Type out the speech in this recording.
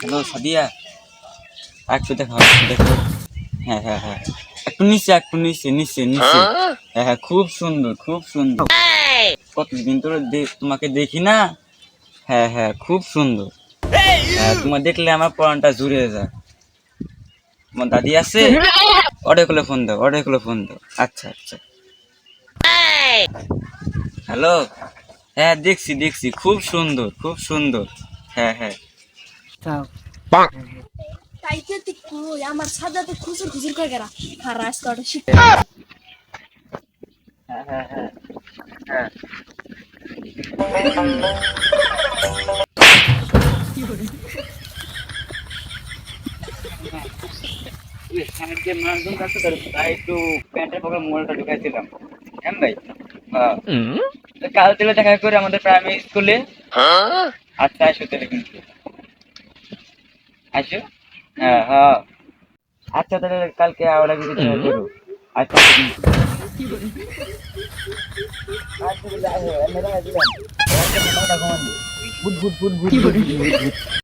Hello, Sadia. একটু দেখো দেখো হ্যাঁ হ্যাঁ হ্যাঁ। একটু নিচে একটু নিচে নিচে নিচে। হ্যাঁ হ্যাঁ খুব সুন্দর খুব সুন্দর। কতদিন ধরে তোমাকে দেখি না? হ্যাঁ হ্যাঁ খুব সুন্দর। হ্যাঁ তোমার দেখলে আমার পরানটা জুড়ে যায়। তোমার দাদি আছে? অর্ডার করলে ফোন দাও, অর্ডার করলে ফোন দাও। আচ্ছা আচ্ছা। হ্যালো? হ্যাঁ দেখছি দেখছি। খুব সুন্দর খুব সুন্দর। হ্যাঁ হ্যাঁ। তাইতে তুই কই? আমার খুচুর খুচুর করে গেরা? আর রাস্তাটা তাই কাল থেকে দেখা করে আমাদের প্রাইমারি স্কুলে আচ্ছা আসো তাহলে কিন্তু। আসো হ্যাঁ হ্যাঁ আচ্ছা তাহলে কালকে আমরা কিছু দেখা আচ্ছা আচ্ছা দিলাম। বুট বুট